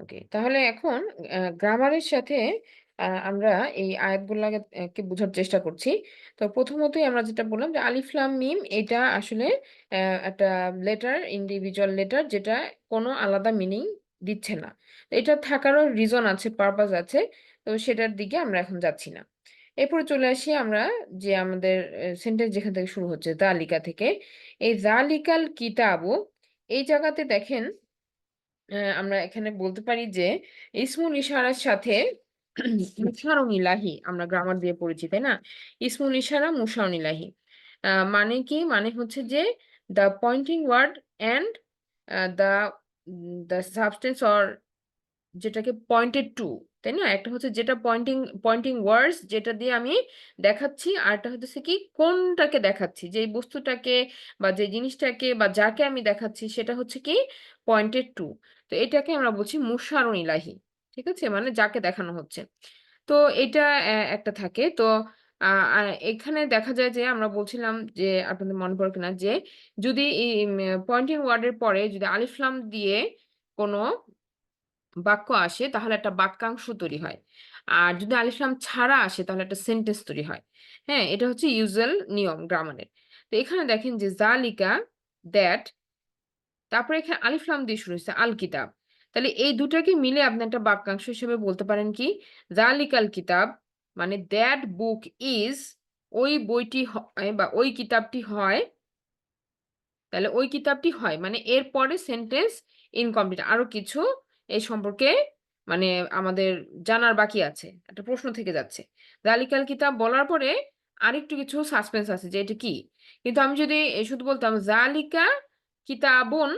ওকে। তাহলে এখন গ্রামারের সাথে আমরা এই আয়াতগুলাকে বোঝার চেষ্টা করছি। তো প্রথমতই আমরা যেটা বললাম যে আলিফ লাম মিম এটা আসলে একটা লেটার, ইন্ডিভিজুয়াল লেটার যেটা কোনো আলাদা মিনিং দিচ্ছে না। এটা থাকারও রিজন আছে, পারপাস আছে। তো সেটার দিকে আমরা এখন যাচ্ছি না। এরপরে চলে আসি আমরা যে আমাদের সেন্টেন্স যেখান থেকে শুরু হচ্ছে যালিকা থেকে। এই যালিকাল কিতাবু এই জায়গাতে দেখেন অ্যা আমরা এখানে বলতে পারি যে ইসমুল ইশারার সাথে মুশারুন ইলাহি আমরা গ্রামার দিয়ে পড়েছি, তাই না? ইসমুল ইশারা মুশারুন ইলাহি। আহ, মানে কি? মানে হচ্ছে যে the pointing word and the the substance or যেটাকে পয়েন্টেড টু, তাই না? একটা হচ্ছে যেটা পয়েন্টিং পয়েন্টিং ওয়ার্ডস যেটা দিয়ে আমি দেখাচ্ছি, আরেকটা হচ্ছে কি কোনটাকে দেখাচ্ছি। যেই বস্তুটাকে বা যে জিনিসটাকে বা যাকে আমি দেখাচ্ছি সেটা হচ্ছে কি পয়েন্টেড টু। তো এটাকে আমরা বলছি মুশারুন ইলাহি। ঠিক আছে? মানে যাকে দেখানো হচ্ছে। তো এটা একটা থাকে। তো এখানে দেখা যায় যে আমরা বলছিলাম যে আপনাদের মনে পড়ে কিনা যে যদি পয়েন্টিং ওয়ার্ডের পরে যদি আলিফলাম দিয়ে কোনো বাক্য আসে, তাহলে একটা বাক্যাংশ তৈরি হয়। আর যদি আলিফ লাম ছাড়া আসে, তাহলে একটা সেন্টেন্স তৈরি হয়। হ্যাঁ? এটা হচ্ছে ইউজুয়াল নিয়ম গ্রামারের। তো এখানে দেখেন যে যালিকা দ্যাট তারপরে এখানে আলিফ লাম দিয়ে শুরু হইছে আল কিতাব। তাহলে এই দুটাকে মিলে আপনি একটা বাক্যাংশ হিসেবে বলতে পারেন কি? যালিকাল কিতাব মানে দ্যাট বুক ইজ ওই বইটি হয় বা ওই কিতাবটি হয় তাহলে ওই কিতাবটি হয়। মানে এরপরে সেন্টেন্স ইনকমপ্লিট। আরও কিছু এই সম্পর্কে মানে আমাদের জানার বাকি আছে। একটা প্রশ্ন থেকে যাচ্ছে। জালিকাল কিতাব বলার পরে আরেকটু কিছু সাসপেন্স আছে যে এটা কি? কিন্তু আমি যদি শুধু বলতাম জালিকা কিতাবুন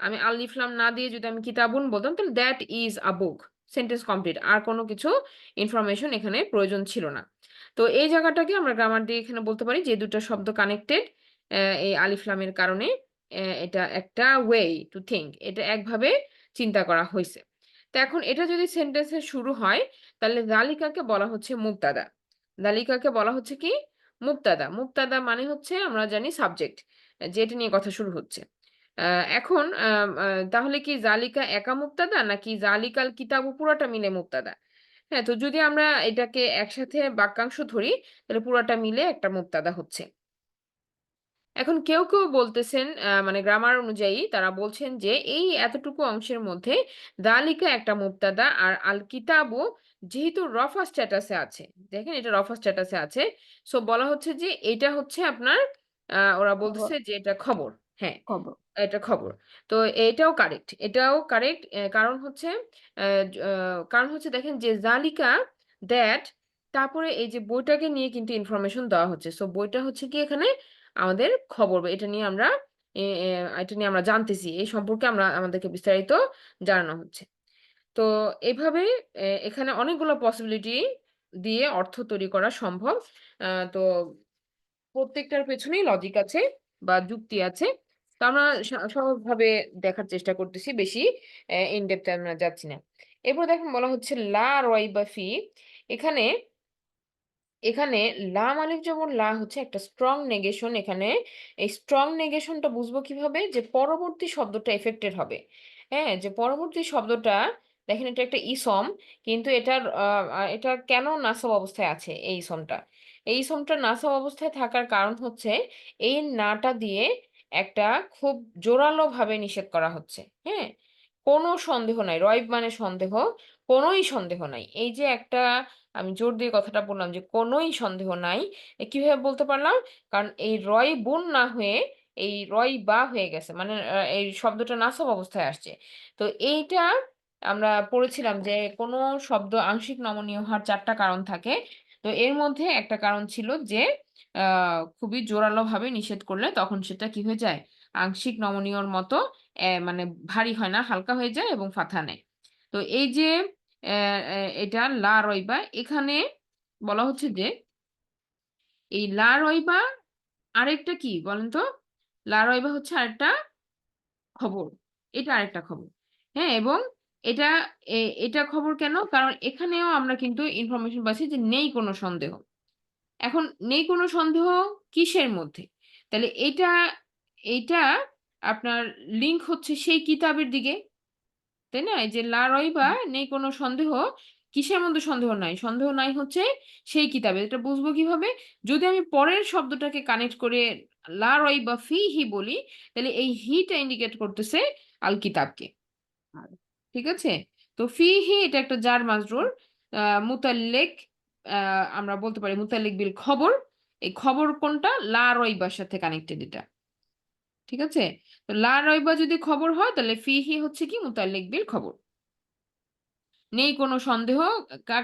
আমি আলিফ লাম না দিয়ে যদি আমি কিতাবুন বলতাম, তাহলে that is a book. Sentence complete. আর কোনো কিছু ইনফরমেশন এখানে প্রয়োজন ছিল না। তো এই জায়গাটাকে আমরা গ্রামার দিয়ে এখানে বলতে পারি যে ২ টা শব্দ কানেক্টেড এই আলিফলামের কারণে এটা একটা ওয়ে টু থিংক। এটা একভাবে চিন্তা করা হয়েছে তো এখন এটা যদি সেন্টেন্সের শুরু হয় তাহলে জালিকাকে বলা হচ্ছে মুবতাদা। জালিকাকে বলা হচ্ছে কি? মুবতাদা। মুবতাদা মানে হচ্ছে আমরা জানি সাবজেক্ট। যেটা নিয়ে কথা শুরু হচ্ছে। এখন তাহলে কি জালিকা একা মুক্তাদা নাকি যালিকাল কিতাবু পুরাটা মিলে মুক্তাদা হ্যাঁ, তো যদি আমরা এটাকে একসাথে বাক্যাংশ ধরি তাহলে পুরাটা মিলে একটা মুক্তাদা হচ্ছে। এখন কেউ, কেউ বলতেছেন মানে গ্রামার অনুযায়ী তারা বলছেন যে এই এতটুকু অংশের মধ্যে দালিকা একটা মুবতাদা আর আল কিতাবু যেহেতু রফা স্ট্যাটাসে আছে। দেখেন এটা রফা স্ট্যাটাসে আছে। সো বলা হচ্ছে যে এটা হচ্ছে আপনার ওরা বলতেছে যে এটা খবর। হ্যাঁ, খবর। এটা খবর। তো এটাও কারেক্ট। এটাও কারেক্ট। কারণ হচ্ছে কারণ হচ্ছে দেখেন যে জালিকা দ্যাট তারপরে এই যে বইটাকে নিয়ে কিন্তু ইনফরমেশন দেওয়া হচ্ছে। সো বইটা হচ্ছে কি এখানে আমাদের খবর। এটা নিয়ে আমরা এটা নিয়ে আমরা জানতেছি। এই সম্পর্কে আমরা আমাদেরকে বিস্তারিত জানানো হচ্ছে। তো এভাবে এখানে অনেকগুলো পসিবিলিটি দিয়ে অর্থ তৈরি করা সম্ভব। তো প্রত্যেকটার পেছনেই লজিক আছে বা যুক্তি আছে। তো আমরা সহজভাবে দেখার চেষ্টা করতেছি। বেশি অ্যা ইন ডেপথ এ আমরা যাচ্ছি না। এরপর দেখেন বলা হচ্ছে লা রাইবা ফি এখানে এখানে লাম আলিফ যেমন লা হচ্ছে একটা স্ট্রং নেগেশন এখানে এই স্ট্রং নেগেশনটা বুঝব কীভাবে? যে পরবর্তী শব্দটা এফেক্টেড হবে। হ্যাঁ যে পরবর্তী শব্দটা, দেখেন এটা একটা ইসম, কিন্তু এটার এটা কেন নাসব অবস্থায় আছে এই ইসমটা? এই ইসমটা নাসব অবস্থায় থাকার কারণ হচ্ছে এই নাটা দিয়ে একটা খুব জোরালো ভাবে নিষেধ করা হচ্ছে। হ্যাঁ কোনো সন্দেহ নাই রয়ব মানে সন্দেহ, কোনোই সন্দেহ নাই। এই যে একটা আমি জোর দিয়ে কথাটা বললাম যে কোনোই সন্দেহ নাই। কীভাবে বলতে পারলাম? কারণ এই রয় বুন না হয়ে এই রয় বা হয়ে গেছে। মানে এই শব্দটা নাসব অবস্থায় আসছে। তো এইটা আমরা পড়েছিলাম যে কোনো শব্দ আংশিক নমনীয় হওয়ার চারটা কারণ থাকে। তো এর মধ্যে একটা কারণ ছিল যে খুবই জোরালোভাবে নিষেধ করলে তখন সেটা কি হয়ে যায়? আংশিক নমনীয়র মতো মানে ভারী হয় না, হালকা হয়ে যায় এবং ফাথা নেয়। তো এই যে এটা লা রয়বা এখানে বলা হচ্ছে যে এই লা রয়বা আরেকটা কি বলেন তো? লা রয়বা হচ্ছে আরেকটা খবর। এটা আরেকটা খবর। হ্যাঁ? এবং এটা এটা খবর কেন? কারণ এখানেও আমরা কিন্তু ইনফরমেশন পাচ্ছি যে নেই কোনো সন্দেহ। এখন নেই কোনো সন্দেহ কিসের মধ্যে? তাহলে এটা এইটা আপনার লিঙ্ক হচ্ছে সেই কিতাবের দিকে। তাই না? এই যে লা রইবা নেই কোনো সন্দেহ কিসের মধ্যে সন্দেহ নাই? সন্দেহ নাই হচ্ছে সেই কিতাবে। এটা বুঝব কীভাবে? যদি আমি পরের শব্দটাকে কানেক্ট করে লা রইবা ফি হি বলি তাহলে এই হিটা ইন্ডিকেট করতেছে আল কিতাবকে। ঠিক আছে? তো ফি হি এটা একটা জার মাজরুর আহ মুতাল্লিক আহ আমরা বলতে পারি মুতাল্লিক বিল খবর। এই খবর কোনটা? লা রইবার সাথে কানেক্টেড এটা। ঠিক আছে? তো লা রইবা যদি খবর হয়, তাহলে ফিহি হচ্ছে কি? মুতাল্লিক বিল খবর। নেই কোনো সন্দেহ।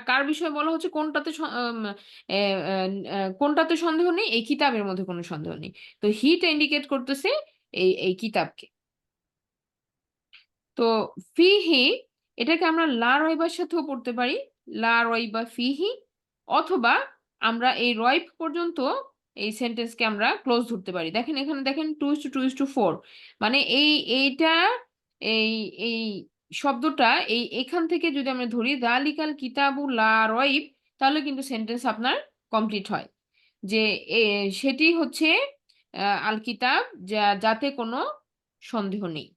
কার বিষয়ে বলা হচ্ছে? কোনটাতে কোনটাতে সন্দেহ নেই? এই কিতাবের মধ্যে কোনো সন্দেহ নেই। তো হিট ইন্ডিকেট করতেছে এই এই কিতাবকে। তো ফিহি এটাকে আমরা লা রয়বার সাথেও পড়তে পারি। লা রয়বা ফিহি অথবা আমরা এই রয়ব পর্যন্ত এই সেন্টেন্সকে আমরা ক্লোজ ধরতে পারি। দেখেন এখানে দেখেন two is two two is two four মানে এই, এইটা, এই এই শব্দটা, এই এখান থেকে যদি আমরা ধরি, দালিকাল কিতাবু লা তাহলে কিন্তু সেন্টেন্স আপনার কমপ্লিট হয়। যে সেটি হচ্ছে আল কিতাব, যা, যাতে কোনো সন্দেহ নেই।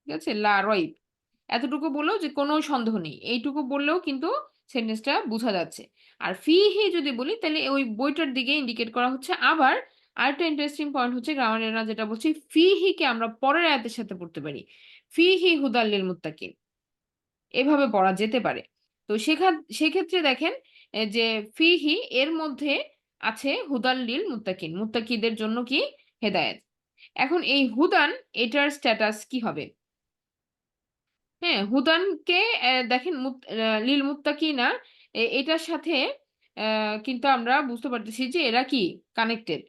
ঠিক আছে? লা রইব। এতটুকু বললেও যে কোনো সন্দেহ নেই। এইটুকু বললেও কিন্তু সেন্টেন্সটা বোঝা যাচ্ছে। আর ফি হি যদি বলি, তাহলে ওই বইটার দিকে ইন্ডিকেট করা হচ্ছে। আবার আরেকটা ইন্টারেস্টিং পয়েন্ট হচ্ছে গ্রামারেরা যেটা বলছি ফি হি কে আমরা পরের আয়াতের সাথে পড়তে পারি। ফি হি হুদাল্লিল মুত্তাকিন। এভাবে পড়া যেতে পারে। তো সেক্ষেত্রে দেখেন যে ফি হি, এর মধ্যে আছে হুদাল্লিল মুত্তাকিন। মুত্তাকিদের জন্য কি হেদায়েত? এখন এই হুদান, এটার স্ট্যাটাস কি হবে? হ্যাঁ হুদানকে দেখেন লিল মুত্তাকিনা এটার সাথে কিন্তু আমরা বুঝতে পারতেছি যে এরা কি? কানেক্টেড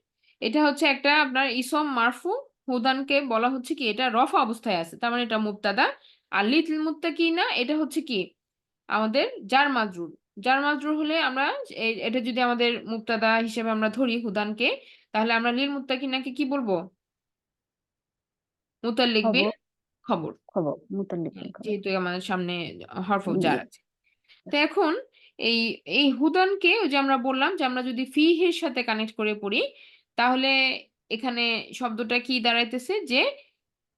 এটা হচ্ছে একটা আপনার ইসম মারফু হুদানকে বলা হচ্ছে কি এটা রফা অবস্থায় আছে তার মানে এটা মুবতাদা আর লিল মুত্তাকিনা এটা হচ্ছে কি? আমাদের জার মাজরুর জার মাজরুর হলে আমরা এটা যদি আমাদের মুক্তাদা হিসেবে আমরা ধরি হুদানকে তাহলে আমরা লিল মুত্তাকিনাকে কি বলব? মুতাল্লিক বিল খবর। যেহেতু আমাদের সামনে হরফ জার আছে। তো এখন এই এই হুদানকে ওই যে আমরা বললাম যে আমরা যদি ফিহের সাথে কানেক্ট করে পড়ি তাহলে এখানে শব্দটা কি দাঁড়াইতেছে? যে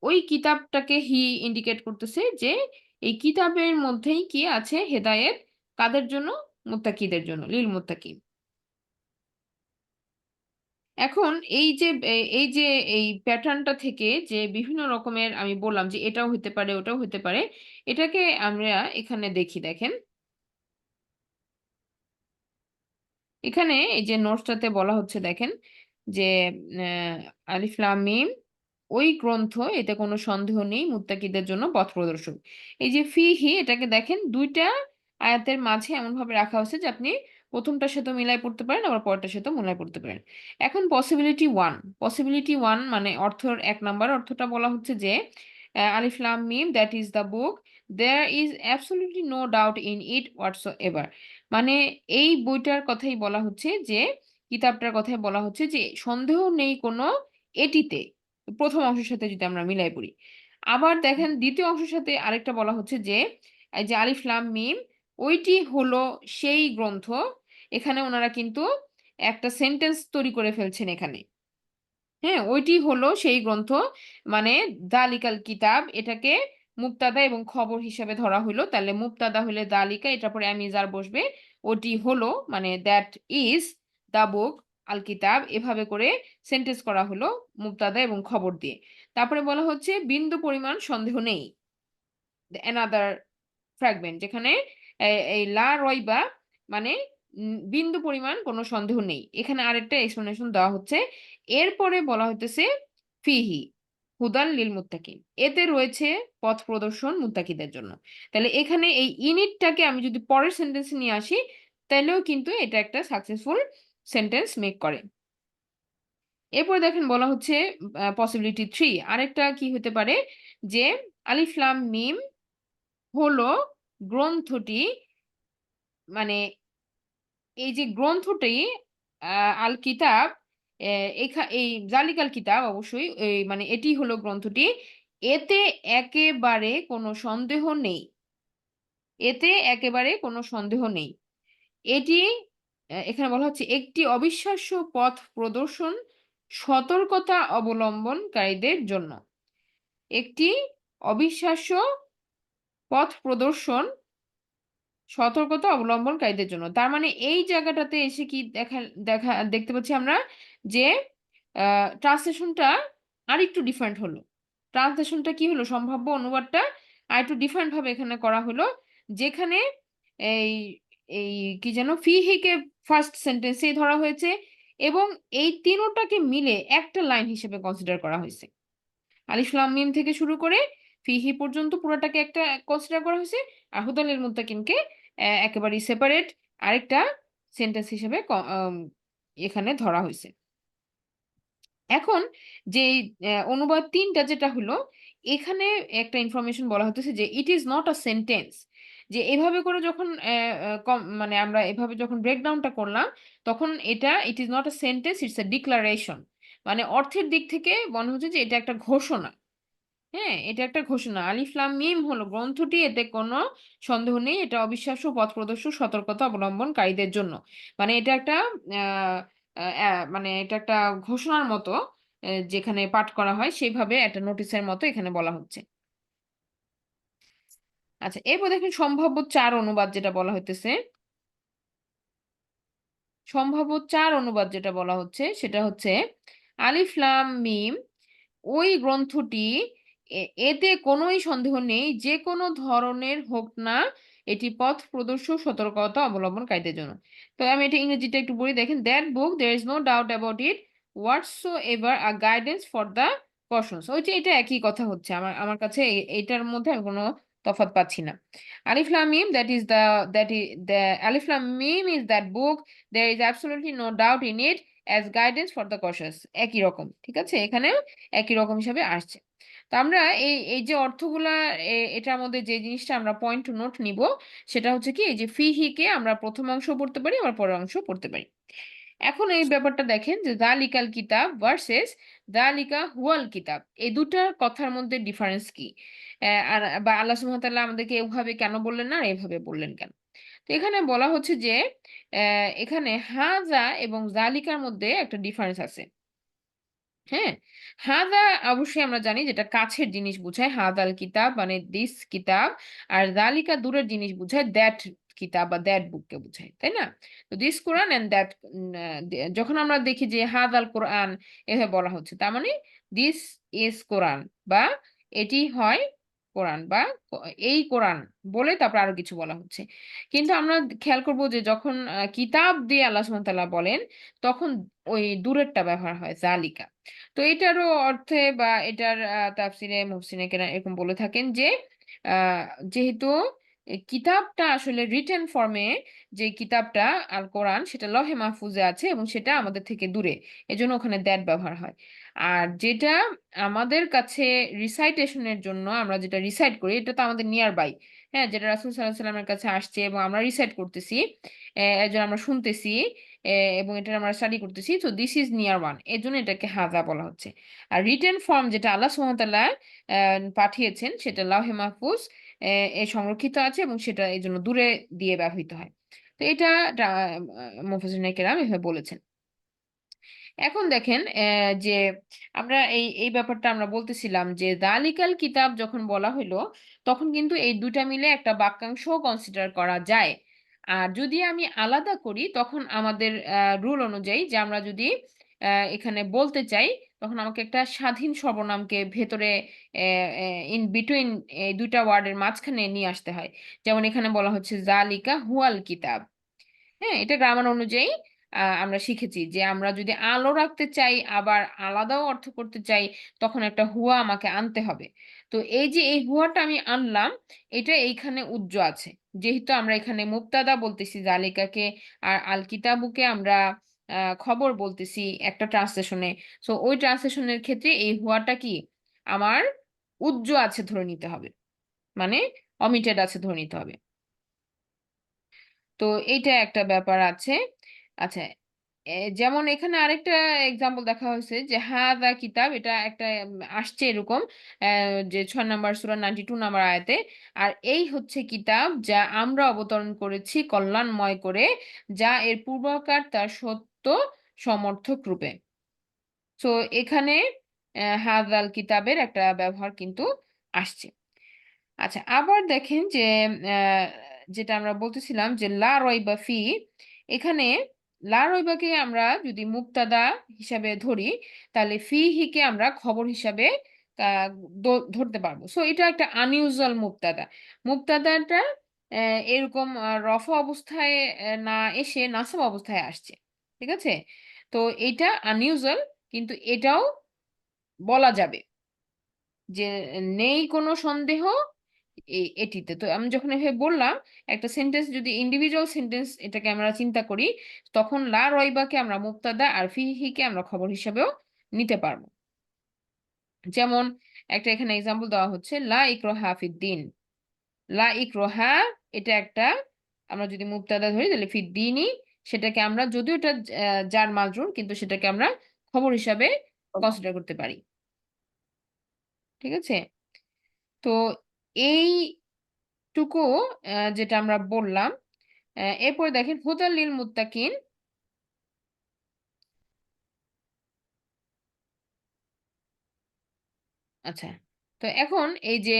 ওই কিতাবটাকে হি ইন্ডিকেট করতেছে যে এই কিতাবের মধ্যেই কি আছে হেদায়েত? কাদের জন্য? মুত্তাকিদের জন্য লিল মুত্তাকি এখন এই যে এই যে এই প্যাটার্নটা থেকে যে বিভিন্ন রকমের আমি বললাম যে এটাও হতে পারে ওটাও হতে পারে এটাকে আমরা এখানে দেখি দেখেন। এখানে এই যে নোটসটাতে বলা হচ্ছে দেখেন যে আহ, আলিফ মিম ওই গ্রন্থ এতে কোনো সন্দেহ নেই মুত্তাকিদের জন্য পথ প্রদর্শক। এই যে ফিহি এটাকে দেখেন দুইটা আয়াতের মাঝে এমন ভাবে রাখা হয়েছে যে আপনি প্রথমটার সাথে মিলাই পড়তে পারেন আবার পরেরটার সাথে মিলাই পড়তে পারেন। এখন পসিবিলিটি ওয়ান পসিবিলিটি ওয়ান মানে অর্থর এক নাম্বার অর্থটা বলা হচ্ছে যে আহ, আলিফ লাম মিম that is the book there is absolutely no doubt in it whatsoever মানে এই বইটার কথাই বলা হচ্ছে যে কিতাবটার কথাই বলা হচ্ছে যে সন্দেহ নেই কোনো এটিতে প্রথম অংশের সাথে যদি আমরা মিলাই পড়ি। আবার দেখেন দ্বিতীয় অংশের সাথে আরেকটা বলা হচ্ছে যে যে আলিফ লাম মিম ওইটি হলো সেই গ্রন্থ এখানে ওনারা কিন্তু একটা সেন্টেন্স তৈরি করে ফেলছেন এখানে। হ্যাঁ ওইটি হলো সেই গ্রন্থ মানে দালিকাল কিতাব, এটাকে মুক্তাদা এবং খবর হিসেবে ধরা হইল। তাহলে মুক্তাদা হলে দালিকা এটার পরে আমিজার বসবে। ওটি হলো মানে দ্যাট ইজ দা বুক আল কিতাব, এভাবে করে সেন্টেন্স করা হলো মুক্তাদা এবং খবর দিয়ে। তারপরে বলা হচ্ছে, বিন্দু পরিমাণ সন্দেহ নেই। অ্যানাদার ফ্র্যাগমেন্ট যেখানে এই লা রয়বা মানে বিন্দু পরিমাণ কোনো সন্দেহ নেই। এখানে আরেকটা এক্সপ্লেনেশন দেওয়া হচ্ছে। এরপরে বলা হইতেছে, ফিহি, হুদাল লিল মুত্তাকিন। এতে রয়েছে পথ প্রদর্শন মুত্তাকিদের জন্য। তাহলে এখানে এই ইনিটটাকে আমি যদি পরের সেন্টেন্সে নিয়ে আসি তাহলেও কিন্তু এটা একটা সাকসেসফুল সেন্টেন্স মেক করে। এরপর দেখেন বলা হচ্ছে পসিবিলিটি থ্রি আরেকটা কি হতে পারে যে আলিফলাম মিম হলো গ্রন্থটি মানে এই যে গ্রন্থটি আল কিতাব এই জালিকাল কিতাব অবশ্যই মানে এটি হলো গ্রন্থটি। এতে একেবারে কোনো সন্দেহ নেই। এতে একেবারে কোনো সন্দেহ নেই। এটি এখানে বলা হচ্ছে, একটি অবিশ্বাস্য পথ প্রদর্শন, সতর্কতা অবলম্বনকারীদের জন্য। একটি অবিশ্বাস্য পথ প্রদর্শন সতর্কতা অবলম্বনকারীদের জন্য। তার মানে এই জায়গাটাতে এসে কি দেখা দেখা, দেখতে পাচ্ছি আমরা যে ট্রান্সলেশনটা আর একটু ডিফারেন্ট হলো। ট্রান্সলেশনটা কি হলো? সম্ভাব্য অনুবাদটা আর একটু ডিফারেন্ট ভাবে এখানে করা হলো, যেখানে এই এই কি যেন ফিহিকে ফার্স্ট সেন্টেন্সেই ধরা হয়েছে এবং এই তিনোটাকে মিলে একটা লাইন হিসেবে কনসিডার করা হয়েছে। আলিফ লাম মিম থেকে শুরু করে ফিহি পর্যন্ত পুরোটাকে একটা কনসিডার করা হয়েছে, আর হুদালিল মুত্তাকিনকে একেবারেই সেপারেট আরেকটা সেন্টেন্স হিসেবে এখানে ধরা হয়েছে। এখন যে অনুবাদ তিনটা যেটা হলো, এখানে একটা ইনফরমেশন বলা হতেছে যে it is not a sentence যে, এভাবে করে যখন মানে আমরা এভাবে যখন ব্রেকডাউনটা করলাম, তখন এটা it is not a sentence it's a declaration মানে অর্থের দিক থেকে মনে হচ্ছে যে, এটা একটা ঘোষণা। হ্যাঁ এটা একটা ঘোষণা। আলিফলাম মিম হলো গ্রন্থটি, এতে কোনো সন্দেহ নেই। এটা অবিশ্বাস্য পথ প্রদর্শক, সতর্কতা অবলম্বনকারীদের জন্য। মানে এটা একটা মানে এটা একটা ঘোষণার মতো যেখানে পাঠ করা হয়, সেইভাবে একটা নোটিশের মতো এখানে বলা হচ্ছে। আচ্ছা এরপর দেখেন সম্ভাব্য চার অনুবাদ যেটা বলা হইতেছে। সম্ভাব্য চার অনুবাদ যেটা বলা হচ্ছে, সেটা হচ্ছে আলিফলাম মিম ওই গ্রন্থটি এতে কোনোই সন্দেহ নেই যে কোনো ধরনের হোক না, এটি পথ প্রদর্শক সতর্কতা অবলম্বনকারীদের জন্য। তো আমি এটা ইংরেজিটা একটু বলি, দেখেন that book there is no doubt about it whatsoever a guidance for the cautious ওই যে এটা একই কথা হচ্ছে, আমার আমার কাছে এটার মধ্যে আমি কোনো তফাৎ পাচ্ছি না। আলিফ লাম মিম that is the that is the আলিফ লাম মিম is that book there is absolutely no doubt in it as guidance for the cautious একই রকম, ঠিক আছে? এখানেও একই রকম হিসাবে আসছে। তো আমরা এই এই যে অর্থগুলা এটার মধ্যে যে জিনিসটা আমরা পয়েন্ট টু নোট নিব সেটা হচ্ছে কি এই যে ফি কে আমরা প্রথম অংশ পড়তে পারি আবার পরের অংশ পড়তে পারি। এখন এই ব্যাপারটা দেখেন যে দা লিকাল কিতাব ভার্সেস দা লিকা হুয়াল কিতাব এই দুটার কথার মধ্যে ডিফারেন্স কি? আর বা আল্লাহ সুহামতাল্লাহ আমাদেরকে এভাবে কেন বললেন না আর এভাবে বললেন কেন? তো এখানে বলা হচ্ছে যে এখানে হাজা এবং জালিকার মধ্যে একটা ডিফারেন্স আছে। হ্যাঁ হাদা অবশ্যই আমরা জানি যেটা কাছের জিনিস বুঝায়। হাদাল কিতাব মানে দিস কিতাব আর দালিকা দূরের জিনিস বুঝায়। দ্যাট কিতাব বা দ্যাট বুককে বুঝায়, তাই না? তো দিস কোরআন অ্যান্ড দ্যাট যখন আমরা দেখি যে হাদাল কোরআন এভাবে বলা হচ্ছে, তার মানে দিস ইজ কোরআন বা এটি হয় কোরআন বা এই কোরআন বলে তারপর আরও কিছু বলা হচ্ছে। কিন্তু আমরা খেয়াল করব যে যখন কিতাব দিয়ে আল্লাহ সুবহানাহু বলেন, তখন ওই দূরেরটা ব্যবহার হয় জালিকা তো এটারও অর্থে বা এটার তাফসিরে মুফসিনে কেনা এরকম বলে থাকেন যে যেহেতু কিতাবটা আসলে রিটেন ফর্মে যে কিতাবটা আল কোরআন সেটা লহে মাহফুজে আছে এবং সেটা আমাদের থেকে দূরে। এজন্য ওখানে দ্যাট ব্যবহার হয়। আর যেটা আমাদের কাছে রিসাইটেশনের জন্য আমরা যেটা রিসাইট করি, এটা তো আমাদের নিয়ার বাই হ্যাঁ যেটা রাসুল সাল্লাহ সাল্লামের কাছে আসছে এবং আমরা রিসাইট করতেছি একজন আমরা শুনতেছি এবং এটা আমরা স্টাডি করতেছি তো দিস ইজ নিয়ার ওয়ানের জন্য এটাকে হাজা বলা হচ্ছে। আর রিটেন ফর্ম যেটা আল্লাহ সুমতাল্লাহ পাঠিয়েছেন, সেটা লাহে মাহফুজ, এ সংরক্ষিত আছে এবং সেটা এই জন্য দূরে দিয়ে ব্যবহৃত হয়। তো এটা মুফাসির কেরাম এভাবে বলেছেন। এখন দেখেন যে আমরা এই এই ব্যাপারটা আমরা বলতেছিলাম যে দালিকাল কিতাব যখন বলা হইল, তখন কিন্তু এই দুটা মিলে একটা বাক্যাংশ কনসিডার করা যায়। আর যদি আমি আলাদা করি, তখন আমাদের রুল অনুযায়ী যে আমরা যদি এখানে বলতে চাই, তখন আমাকে একটা স্বাধীন সর্বনামকে ভেতরে ইন বিটুইন এই দুইটা ওয়ার্ডের মাঝখানে নিয়ে আসতে হয়। যেমন এখানে বলা হচ্ছে জালিকা হুয়াল কিতাব। হ্যাঁ এটা গ্রামার অনুযায়ী আমরা শিখেছি যে আমরা যদি আলো রাখতে চাই, আবার আলাদাও অর্থ করতে চাই, তখন একটা হুয়া আমাকে আনতে হবে। তো এই যে এই হুয়াটা আমি আনলাম, এটা এইখানে উজ্জ আছে। যেহেতু আমরা এখানে মুক্তাদা বলতেছি, জালিকাকে আর আল কিতাবুকে আমরা খবর বলতেছি একটা ট্রান্সলেশনে সো ওই ট্রান্সলেশনের ক্ষেত্রে এই হুয়াটা কি? আমার উজ্জ আছে ধরে নিতে হবে। মানে অমিটেড আছে ধরে নিতে হবে। তো এইটা একটা ব্যাপার আছে। আচ্ছা যেমন এখানে আরেকটা এক্সাম্পল দেখা হয়েছে যে, হাদা কিতাব এটা একটা আসছে এরকম যে ছয় নাম্বার সুরা নাইনটি টু নাম্বার আয়াতে, আর এই হচ্ছে কিতাব যা আমরা অবতরণ করেছি কল্যাণময় করে, যা এর পূর্বকার তার সত্য সমর্থক রূপে। তো এখানে হাদাল কিতাবের একটা ব্যবহার কিন্তু আসছে। আচ্ছা আবার দেখেন যে যেটা আমরা বলতেছিলাম যে, লা রয়বা ফি, এখানে লা রয়বাকে আমরা যদি মুক্তাদা হিসাবে ধরি, তাহলে ফি হিকে আমরা খবর হিসাবে ধরতে পারব। সো এটা একটা আনইউজুয়াল মুক্তাদা। মুক্তাদাটা এরকম রফা অবস্থায় না এসে নাসব অবস্থায় আসছে। ঠিক আছে? তো এটা আনইউজুয়াল কিন্তু এটাও বলা যাবে যে, নেই কোনো সন্দেহ এটিতে। তো আমি যখন এভাবে বললাম একটা সেন্টেন্স যদি ইন্ডিভিজুয়াল সেন্টেন্স এটাকে আমরা চিন্তা করি তখন লা রয়বাকে আমরা মুক্তাদা আর ফিহিকে আমরা খবর হিসাবেও নিতে পারব। যেমন একটা এখানে এক্সাম্পল দেওয়া হচ্ছে লা ইকরাহা ফিদ্দিন। লা ইকরাহা এটা একটা আমরা যদি মুক্তাদা ধরি তাহলে ফিদ্দিনই সেটাকে আমরা যদিও এটা জার মাজরুর কিন্তু সেটাকে আমরা খবর হিসাবে কনসিডার করতে পারি। ঠিক আছে? তো এইটুকু যেটা আমরা বললাম এরপরে দেখেন, হুদাল লিল মুত্তাকিন। আচ্ছা তো এখন এই যে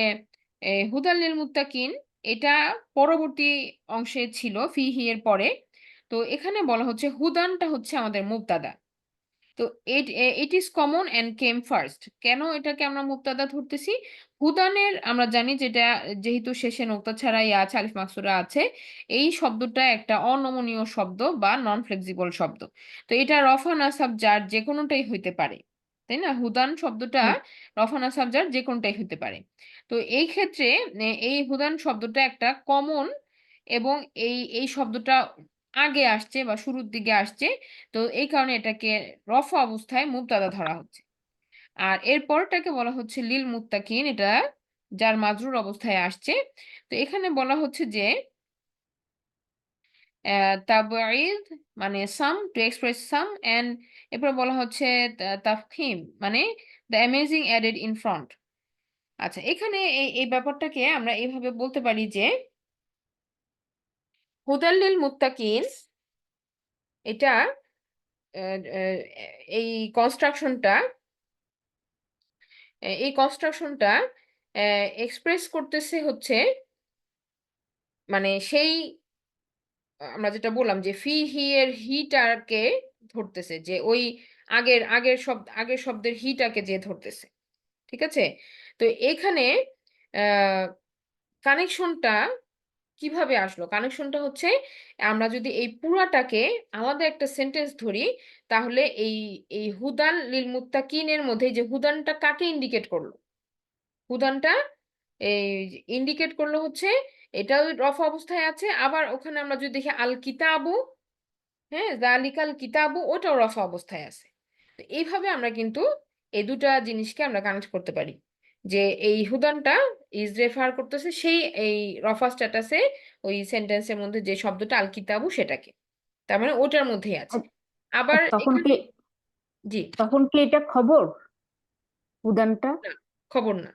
হুদাল লিল মুত্তাকিন, এটা পরবর্তী অংশে ছিল, ফিহি এর পরে। তো এখানে বলা হচ্ছে, হুদানটা হচ্ছে আমাদের মুবতাদা। তো it it is common and came first কেন এটাকে আমরা মুক্তাদা ধরতেছি? হুদানের আমরা জানি যেটা যেহেতু শেষে নোক্তা ছাড়াই আছে আলিফ মাকসুরা আছে এই শব্দটা একটা অনমনীয় শব্দ বা নন ফ্লেক্সিবল শব্দ। তো এটা রফা নাসাব যার যে কোনোটাই হইতে পারে তাই না? হুদান শব্দটা হুম। রফা নাসাব যার যে কোনোটাই হইতে পারে। তো এই ক্ষেত্রে এই হুদান শব্দটা একটা কমন এবং এই এই শব্দটা আগে আসছে বা শুরুর দিকে আসছে, তো এই কারণে এটাকে রফা অবস্থায় মুবতাদা ধরা হচ্ছে। আর এর পরটাকে বলা হচ্ছে লিল মুত্তাকিন, এটা যার মাজরুর অবস্থায় আসছে। তো এখানে বলা হচ্ছে যে মানে some, to express some and এরপর বলা হচ্ছে তাফখিম মানে the amazing added in front. আচ্ছা এখানে এই এই ব্যাপারটাকে আমরা এইভাবে বলতে পারি যে হুদাল্লিল মুত্তাকিন এটা এই কনস্ট্রাকশনটা এই কনস্ট্রাকশনটা এক্সপ্রেস করতেছে হচ্ছে মানে সেই আমরা যেটা বললাম যে ফি হি এর হিটাকে ধরতেছে যে ওই আগের আগের শব্দ আগের শব্দের হিটাকে যে ধরতেছে ঠিক আছে তো এখানে কানেকশনটা কীভাবে আসলো? কানেকশনটা হচ্ছে, আমরা যদি এই পুরাটাকে আলাদা একটা সেন্টেন্স ধরি, তাহলে এই এই হুদান লিল মুত্তাকিনের মধ্যে যে হুদানটা কাকে ইন্ডিকেট করল? হুদানটা এই ইন্ডিকেট করল হচ্ছে এটাও রফ অবস্থায় আছে, আবার ওখানে আমরা যদি দেখি আল কিতাবু হ্যাঁ জালিকাল কিতাবু, ওটাও রফ অবস্থায় আছে। তো এইভাবে আমরা কিন্তু এই দুটা জিনিসকে আমরা কানেক্ট করতে পারি, যে এই হুদানটা ইজ রেফার করতেছে সেই এই রফা স্ট্যাটাসে ওই সেন্টেন্সের মধ্যে যে শব্দটা আল কিতাবু সেটাকে। তার মানে ওটার মধ্যেই আছে। আবার তখন কি জি। তখন কি এটা খবর? উদানটা? খবর না।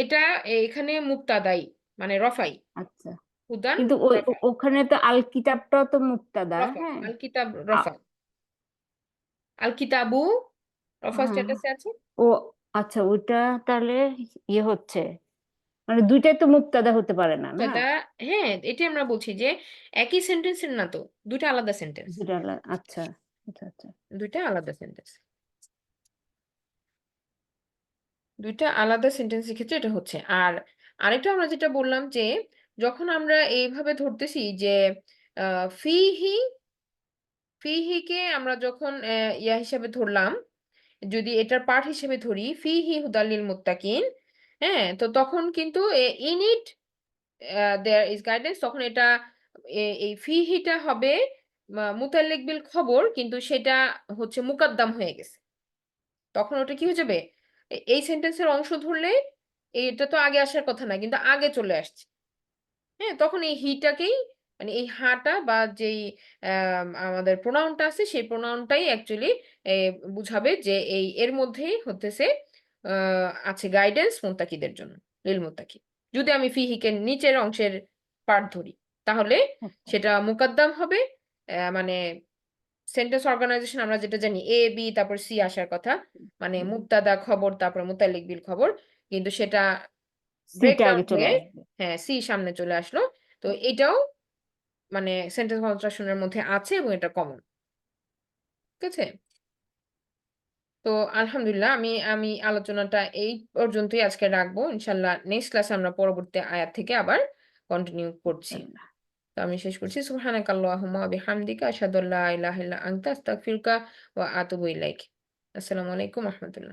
এটা এখানে মুক্তাদাই মানে রফাই। আচ্ছা হুদান কিন্তু ওখানে তো আল কিতাবটাও তো মুক্তাদা হ্যাঁ? আল কিতাব রফা। আল কিতাবু রফা স্ট্যাটাসে আছে। ও আচ্ছা ওইটা তাহলে ইয়ে হচ্ছে। মানে দুইটাই তো মুক্তাদা হতে পারে না না? মুক্তাদা হ্যাঁ এটি আমরা বলছি যে একই সেন্টেন্সের না তো দুইটা আলাদা সেন্টেন্স দুইটা আলা- আচ্ছা আচ্ছা আচ্ছা। দুইটা আলাদা সেন্টেন্স দুইটা আলাদা সেন্টেন্সের ক্ষেত্রে এটা হচ্ছে। আর আরেকটা আমরা যেটা বললাম যে যখন আমরা এইভাবে ধরতেছি যে আহ, ফিহি ফিহিকে আমরা যখন আহ, ইয়া হিসাবে ধরলাম যদি এটার পার্ট হিসেবে ধরি ফিহি হুদালিল মুত্তাকিন হ্যাঁ তো তখন কিন্তু in it there is guidance তখন এটা এই ফিহিটা হবে মুতাল্লিক বিল খবর কিন্তু সেটা হচ্ছে মুকাদ্দাম হয়ে গেছে। তখন ওটা কি হয়ে যাবে? এই সেন্টেন্সের অংশ ধরলে এটা তো আগে আসার কথা না কিন্তু আগে চলে আসছে। হ্যাঁ তখন এই হিটাকেই মানে এই হাটা বা যেই আম, আমাদের প্রোনাউনটা আছে সেই প্রোনাউনটাই অ্যাকচুয়ালি বুঝাবে যে এই এর মধ্যেই হতেছে আছে গাইডেন্স মুত্তাকিদের জন্য লিল মুত্তাকি। যদি আমি ফিহিকে নিচের অংশের পার্ট ধরি তাহলে আচ্ছা। সেটা মুকাদ্দাম হবে আহ, মানে সেন্টেন্স অর্গানাইজেশন আমরা যেটা জানি এ বি তারপর সি আসার কথা মানে মুক্তাদা খবর তারপর মুতাল্লিক বিল খবর কিন্তু সেটা হয়ে হ্যাঁ সি সামনে চলে আসলো। তো এটাও মানে সেন্টেন্স কনস্ট্রাকশনের মধ্যে আছে এবং এটা কমন ঠিক আছে? তো আলহামদুলিল্লাহ আমি আমি আলোচনাটা এই পর্যন্তই আজকে রাখব। ইনশাল্লাহ নেক্সট ক্লাসে আমরা পরবর্তী আয়াত থেকে আবার কন্টিনিউ করছি। তো আমি শেষ করছি। সুবহানাক আল্লাহুম্মা বিহামদিকা আশহাদু আল্লা ইলাহা ইল্লা আনতা আস্তাগফিরুকা ওয়া আতুবু ইলাইক। আসসালামু আলাইকুম রাহমাতুল্লাহ।